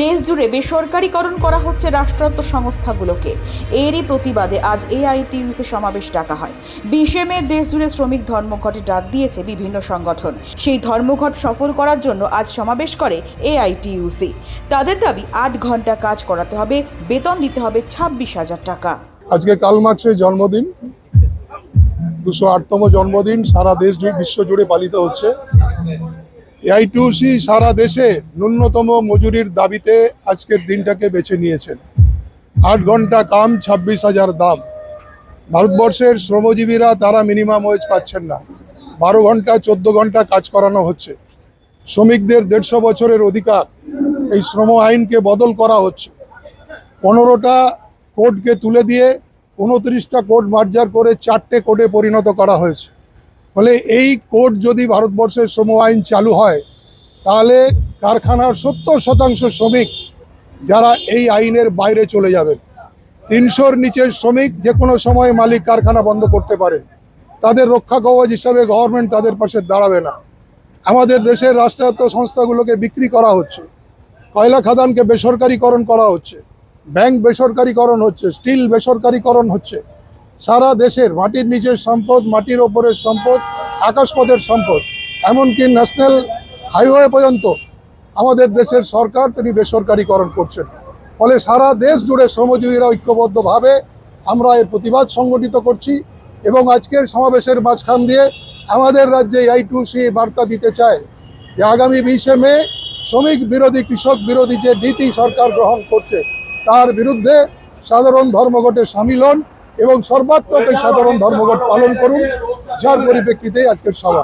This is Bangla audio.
দেশ জুড়ে বেসরকারীকরণ করা হচ্ছে রাষ্ট্রায়ত্ত সংস্থাগুলোকে। এরই প্রতিবাদে আজ এআইটিইউসি সমাবেশ ডাকা হয়। বিশে মে দেশ জুড়ে শ্রমিক ধর্মঘটে ডাক দিয়েছে বিভিন্ন সংগঠন। সেই ধর্মঘট সফল করার জন্য আজ সমাবেশ করে এআইটিইউসি তাদের দাবি, আট ঘণ্টা কাজ করাতে হবে, বেতন দিতে হবে ছাব্বিশ হাজার টাকা। আজকে কাল মার্ক্সের জন্মদিন। দুশো আটতম জন্মদিন সারা দেশ বিশ্ব জুড়ে পালিত হচ্ছে। এআইটিউসি সারা দেশে ন্যূনতম মজুরির দাবিতে আজকের দিনটাকে বেছে নিয়েছেন। আট ঘণ্টা কাম, ছাব্বিশ হাজার দাম। ভারতবর্ষের শ্রমজীবীরা তারা মিনিমাম ওয়েজ পাচ্ছেন না। বারো ঘণ্টা, চোদ্দ ঘণ্টা কাজ করানো হচ্ছে। শ্রমিকদের দেড়শো বছরের অধিকার, এই শ্রম আইনকে বদল করা হচ্ছে। পনেরোটা কোডকে তুলে দিয়ে উনত্রিশটা কোড মার্জার করে চারটে কোডে পরিণত করা হয়েছে। ফলে এই কোড যদি ভারতবর্ষের শ্রম আইন চালু হয়, তাহলে কারখানার সত্তর শতাংশ শ্রমিক যারা এই আইনের বাইরে চলে যাবেন। তিনশোর নিচের শ্রমিক যে কোনো সময় মালিক কারখানা বন্ধ করতে পারেন। তাদের রক্ষা কবচ হিসাবে গভর্নমেন্ট তাদের পাশে দাঁড়াবে না। আমাদের দেশের রাষ্ট্রায়ত্ত সংস্থাগুলোকে বিক্রি করা হচ্ছে। কয়লা খাদানকে বেসরকারীকরণ করা হচ্ছে। ব্যাংক বেসরকারীকরণ হচ্ছে, স্টিল বেসরকারীকরণ হচ্ছে। সারা দেশের মাটির নিচের সম্পদ, মাটির ওপরের সম্পদ আকাশপথের সম্পদ। এমনকি ন্যাশনাল হাইওয়ে পর্যন্ত আমাদের দেশের সরকার তিনি বেসরকারীকরণ করছেন। ফলে সারা দেশ জুড়ে শ্রমজীবীরা ঐক্যবদ্ধভাবে আমরা এর প্রতিবাদ সংগঠিত করছি এবং আজকের সমাবেশের মাঝখান দিয়ে আমাদের রাজ্যে আই টু সি বার্তা দিতে চায় যে আগামী বিশে মে শ্রমিক বিরোধী, কৃষক বিরোধী যে নীতি সরকার গ্রহণ করছে, তার বিরুদ্ধে সাধারণ ধর্মঘটে সামিল হন এবং সর্বাত্মক এই সাধারণ ধর্মঘট পালন করুন। যার পরিপ্রেক্ষিতে আজকের সভা।